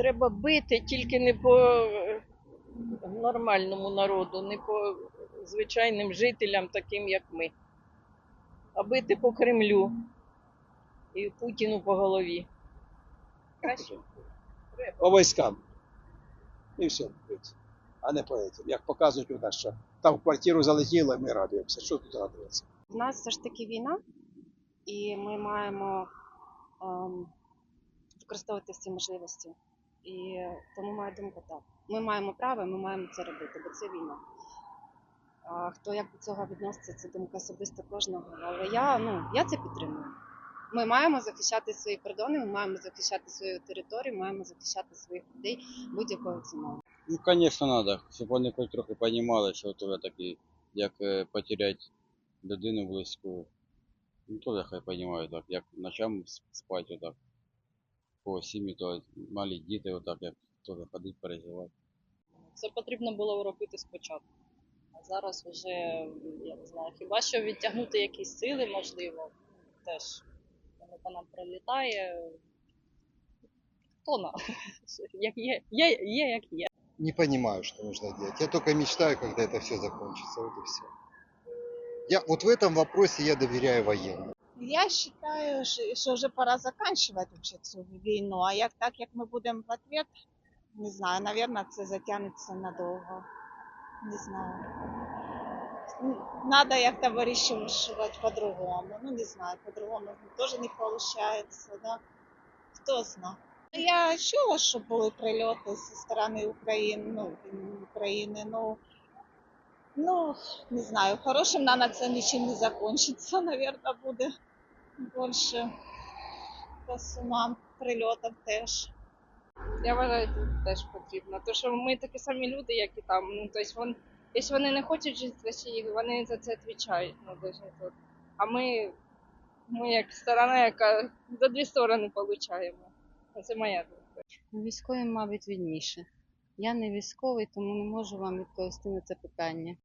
Треба бити тільки не по е, нормальному народу, не по звичайним жителям, таким як ми, а бити по Кремлю і Путіну по голові. Краще. по військам. І все, а не по этим. Як показують у нас, що там в квартиру залетіло, ми радуємося. Що тут радуватися? У нас все ж таки війна, і ми маємо ем, використовувати всі можливості. І тому моя думка так. Ми маємо право, ми маємо це робити, бо це війна. А хто як до цього відноситься, це думка особисто кожного. Але я, ну, я це підтримую. Ми маємо захищати свої кордони, ми маємо захищати свою територію, маємо захищати своїх людей будь-якою ціною. Ну, конечно, надо, щоб вони хоч трохи розуміли, що то такі, як е, потеряти людину близьку. Ну, теж хай розуміють, як ночам спати отак По сім'ї, то малі діти, отак, як теж ходить, переживати. Це потрібно було робити спочатку. А зараз вже, я не знаю, хіба що відтягнути якісь сили, можливо, теж воно по нам прилітає. Хто на? Як є, є, є, як є. не понимаю, что нужно делать. Я только мечтаю, когда это все закончится. Вот и все. Я, вот в этом вопросе я доверяю военным. Я ш- что уже пора вообще цю війну. А як так, як ми будемо в ответ, не знаю, наверное, це затягнеться надовго. Не знаю. Надо як-то вирішувати по-другому. Ну, не знаю, по-другому теж не получается, да? Хто знає. Я чула, що були прильоти зі сторони України, ну, України, ну, ну, не знаю, хорошим, на це нічим не закончиться, наверное, буде більше по сумам прильотів теж. Я вважаю, це теж потрібно. Тому що ми такі самі люди, як і там. Ну, тобто вон, якщо вони не хочуть жити в Росії, вони за це відповідають. Ну, даже тут. А ми, ми як сторона, яка за дві сторони получаємо. Це моя думка. Військовим, мабуть, відніше. Я не військовий, тому не можу вам відповісти на це питання.